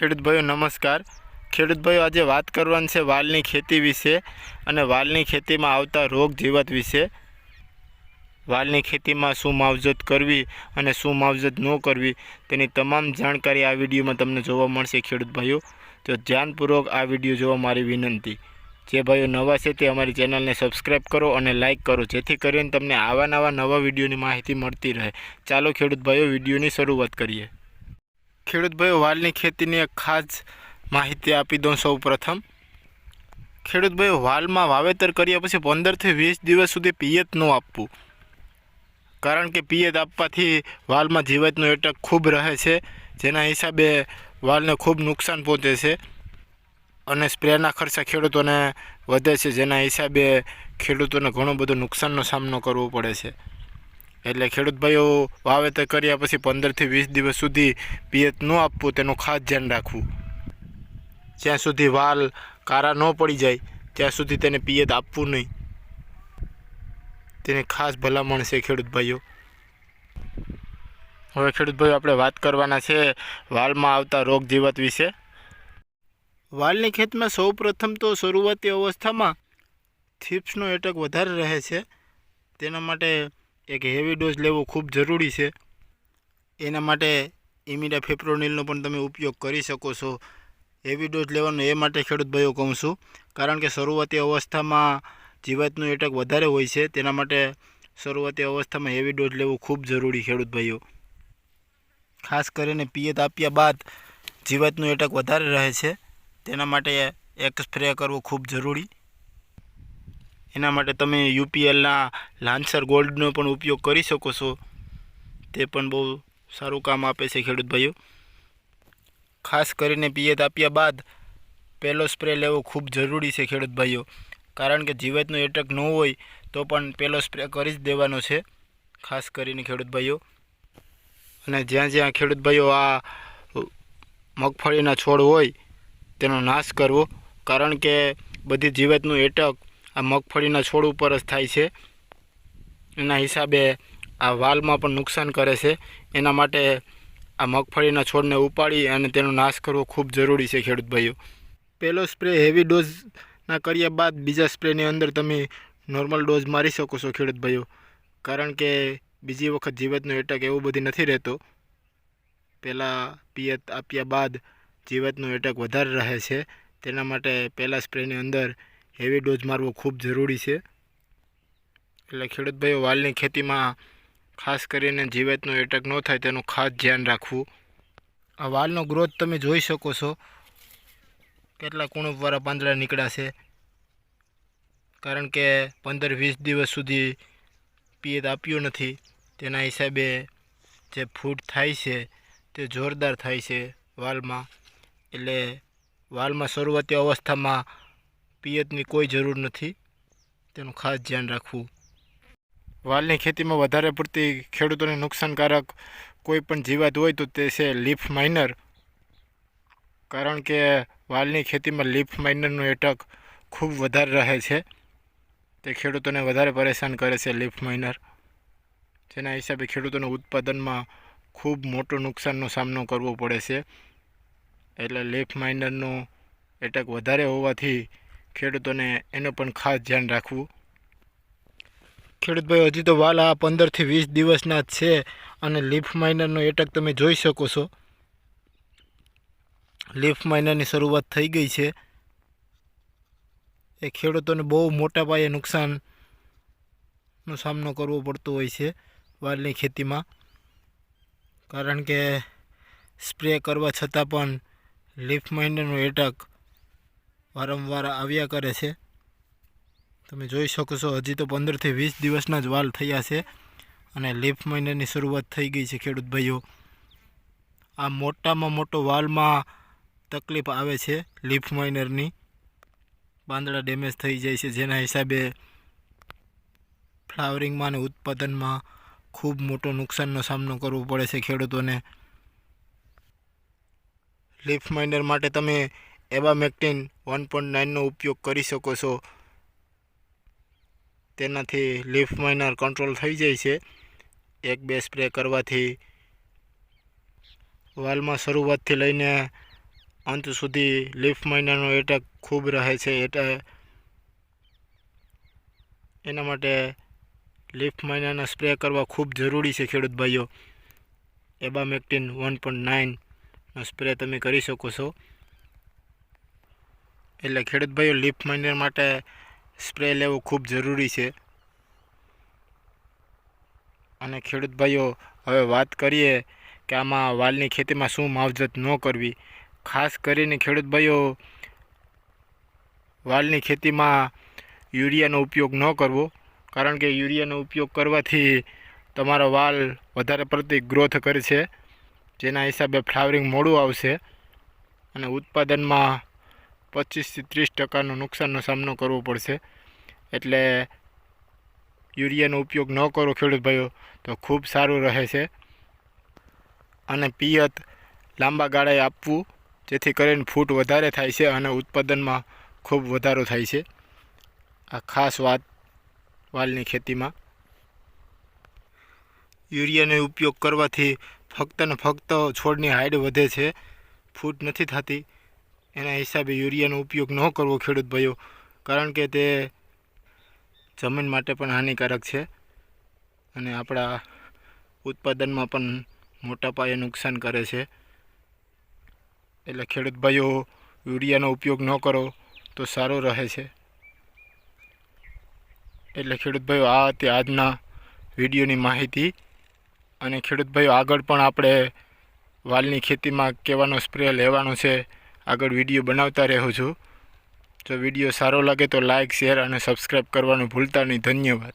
ખેડૂત ભાઈઓ, નમસ્કાર. ખેડૂત ભાઈઓ, આજે વાત કરવાની છે વાલની ખેતી વિશે અને વાલની ખેતીમાં આવતા રોગ જીવત વિશે. વાલની ખેતીમાં શું માવજત કરવી અને શું માવજત ન કરવી તેની તમામ જાણકારી આ વિડીયોમાં તમને જોવા મળશે ખેડૂત ભાઈઓ. તો ધ્યાનપૂર્વક આ વીડિયો જોવા મારી વિનંતી. જે ભાઈઓ નવા છે તે અમારી ચેનલને સબસ્ક્રાઈબ કરો અને લાઇક કરો, જેથી કરીને તમને આવા નવા નવા વિડીયોની માહિતી મળતી રહે. ચાલો ખેડૂત ભાઈઓ, વિડીયોની શરૂઆત કરીએ. ખેડૂત ભાઈઓ, વાલની ખેતીની એક ખાસ માહિતી આપી દઉં સૌ પ્રથમ. ખેડૂત ભાઈઓ, વાલમાં વાવેતર કર્યા પછી પંદરથી વીસ દિવસ સુધી પિયત ન આપવું. કારણ કે પિયત આપવાથી વાલમાં જીવાતનું એટક ખૂબ રહે છે, જેના હિસાબે વાલને ખૂબ નુકસાન પહોંચે છે અને સ્પ્રેના ખર્ચા ખેડૂતોને વધે છે, જેના હિસાબે ખેડૂતોને ઘણો બધો નુકસાનનો સામનો કરવો પડે છે. એટલે ખેડૂત ભાઈઓ, વાવેતર કર્યા પછી પંદરથી વીસ દિવસ સુધી પિયત ન આપવું, તેનું ખાસ ધ્યાન રાખવું. જ્યાં સુધી વાલ કારા ન પડી જાય, ત્યાં સુધી તેને પિયત આપવું નહીં. તેની ખાસ ભલામણ છે ખેડૂત ભાઈઓ. હવે ખેડૂત ભાઈઓ, આપણે વાત કરવાના છે વાલમાં આવતા રોગ જીવત વિશે. વાલની ખેતમાં સૌ પ્રથમ તો શરૂઆતી અવસ્થામાં થીપ્સનો એટક વધારે રહે છે. તેના માટે એક હેવી ડોઝ લેવો ખૂબ જરૂરી છે. એના માટે ઇમિડા ફેપ્રોનિલનો પણ તમે ઉપયોગ કરી શકો છો. હેવી ડોઝ લેવાનો એ માટે ખેડૂત ભાઈઓ કહું છું, કારણ કે શરૂઆતી અવસ્થામાં જીવાતનું એટેક વધારે હોય છે, તેના માટે શરૂઆતી અવસ્થામાં હેવી ડોઝ લેવો ખૂબ જરૂરી ખેડૂત ભાઈઓ ખાસ કરીને પિયત આપ્યા બાદ જીવાતનું એટક વધારે રહે છે, તેના માટે એક સ્પ્રે કરવો ખૂબ જરૂરી. એના માટે તમે યુપીએલના લાન્સર ગોલ્ડનો પણ ઉપયોગ કરી શકો છો. તે પણ બહુ સારું કામ આપે છે ખેડૂત ભાઈઓ. ખાસ કરીને પિયત આપ્યા બાદ પહેલો સ્પ્રે લેવો ખૂબ જરૂરી છે ખેડૂત ભાઈઓ. કારણ કે જીવાતનું એટક ન હોય તો પણ પહેલો સ્પ્રે કરી જ દેવાનો છે, ખાસ કરીને ખેડૂત ભાઈઓ. અને જ્યાં જ્યાં ખેડૂત ભાઈઓ આ મગફળીના છોડ હોય તેનો નાશ કરવો, કારણ કે બધી જીવાતનું એટક આ મગફળીના છોડ ઉપર જ થાય છે. એના હિસાબે આ વાલમાં પણ નુકસાન કરે છે. એના માટે આ મગફળીના છોડને ઉપાડી અને તેનો નાશ કરવો ખૂબ જરૂરી છે, ખેડૂત ભાઈઓ. પહેલો સ્પ્રે હેવી ડોઝના કર્યા બાદ બીજા સ્પ્રેની અંદર તમે નોર્મલ ડોઝ મારી શકો છો, ખેડૂત ભાઈઓ. કારણ કે બીજી વખત જીવતનો એટેક એવું બધી નથી રહેતો. પહેલાં પિયત આપ્યા બાદ જીવતનો એટેક વધારે રહે છે. તેના માટે પહેલાં સ્પ્રેની અંદર હેવી ડોઝ મારવો ખૂબ જરૂરી છે. એટલે ખેડૂતભાઈઓ, વાલની ખેતીમાં ખાસ કરીને જીવાતનો એટેક ન થાય તેનું ખાસ ધ્યાન રાખવું. આ વાલનો ગ્રોથ તમે જોઈ શકો છો. કેટલા કુણપવાળા પાંદડા નીકળ્યા છે. કારણ કે પંદર વીસ દિવસ સુધી પિયત આપ્યું નથી. તેના હિસાબે જે ફૂટ થાય છે તે જોરદાર થાય છે વાલમાં. એટલે વાલમાં શરૂઆતી અવસ્થામાં પિયતની કોઈ જરૂર નથી. તેનું ખાસ ધ્યાન રાખવું. વાલની ખેતીમાં વધારે પડતી ખેડૂતોને નુકસાનકારક કોઈ પણ જીવાત હોય તો તે છે લીફ માઇનર. કારણ કે વાલની ખેતીમાં લીફ માઇનરનું એટક ખૂબ વધારે રહે છે. તે ખેડૂતોને વધારે પરેશાન કરે છે લીફ માઇનર. જેના હિસાબે ખેડૂતોના ઉત્પાદનમાં ખૂબ મોટો નુકસાનનો સામનો કરવો પડે છે. એટલે લીફ માઇનરનું એટક વધારે હોવાથી ખેડૂતોને એનું પણ ખાસ ધ્યાન રાખવું. ખેડૂત ભાઈ હજી તો વાલ પંદરથી વીસ દિવસના છે અને લીફ માઇનરનો એટક તમે જોઈ શકો છો. લીફ માઇનરની શરૂઆત થઈ ગઈ છે. એ ખેડૂતોને બહુ મોટા પાયે નુકસાનનો સામનો કરવો પડતો હોય છે વાલની ખેતીમાં. કારણ કે સ્પ્રે કરવા છતાં પણ લીફ માઇનરનો એટક વારંવાર આવ્યા કરે છે. તમે જોઈ શકો છો, હજી તો પંદરથી વીસ દિવસના જ વાલ થયા છે અને લીફ માઇનરની શરૂઆત થઈ ગઈ છે ખેડૂત ભાઈઓ. આ મોટામાં મોટો વાલમાં તકલીફ આવે છે લીફ માઇનરની પાંદડા ડેમેજ થઈ જાય છે, જેના હિસાબે ફ્લાવરિંગમાં અને ઉત્પાદનમાં ખૂબ મોટો નુકસાનનો સામનો કરવો પડે છે ખેડૂતોને. લીફ માઇનર માટે તમે એબામેક્ટિન વન પોઈન્ટ નાઇનનો ઉપયોગ કરી શકો છો. તેનાથી લીફ માઇનર કંટ્રોલ થઈ જાય છે. એક બે સ્પ્રે કરવાથી વાલમાં શરૂઆતથી લઈને અંત સુધી લીફ માઇનરનો એટેક ખૂબ રહે છે. એટલે એના માટે લીફ મહિનાના સ્પ્રે કરવા ખૂબ જરૂરી છે, ખેડૂત ભાઈઓ. એબામેક્ટિન વન પોઈન્ટ નાઇનનો સ્પ્રે તમે કરી શકો છો. એટલે ખેડૂત ભાઈઓ લીફ માઇનર માટે સ્પ્રે લેવો ખૂબ જરૂરી છે. અને ખેડૂત ભાઈઓ હવે વાત કરીએ કે આમાં વાલની ખેતીમાં શું માવજત ન કરવી. ખાસ કરીને ખેડૂત ભાઈઓ વાલની ખેતીમાં યુરિયાનો ઉપયોગ ન કરવો, કારણ કે યુરિયાનો ઉપયોગ કરવાથી તમારો વાલ વધારે પડતી ગ્રોથ કરશે જેના હિસાબે ફ્લાવરિંગ મોડું આવશે. અને ઉત્પાદનમાં પચીસથી ત્રીસ ટકાનો નુકસાનનો સામનો કરવો પડશે. એટલે યુરિયાનો ઉપયોગ ન કરો ખેડૂત ભાઈઓ, તો ખૂબ સારું રહે છે. અને પિયત લાંબા ગાળાએ આપવું, જેથી કરીને ફૂટ વધારે થાય છે અને ઉત્પાદનમાં ખૂબ વધારો થાય છે. આ ખાસ વાત વાલની ખેતીમાં. યુરિયાનો ઉપયોગ કરવાથી ફક્ત ને ફક્ત છોડની હાઈટ વધે છે. ફૂટ નથી થતી. એના હિસાબે યુરિયાનો ઉપયોગ ન કરવો ખેડૂત ભાઈઓ, કારણ કે તે જમીન માટે પણ હાનિકારક છે અને આપણા ઉત્પાદનમાં પણ મોટા પાયે નુકસાન કરે છે. એટલે ખેડૂત ભાઈઓ, યુરિયાનો ઉપયોગ ન કરો તો સારો રહે છે. એટલે ખેડૂત ભાઈઓ, આ હતી આજના વિડીયોની માહિતી અને ખેડૂત ભાઈઓ, આગળ પણ આપણે વાલની ખેતીમાં કેવાનો સ્પ્રે લેવાનો છે આગળ વીડિયો બનાવતા રહું છું. જો વીડિયો સારો લાગે તો લાઇક શેર અને સબસ્ક્રાઈબ કરવાનું ભૂલતા નહીં. ધન્યવાદ.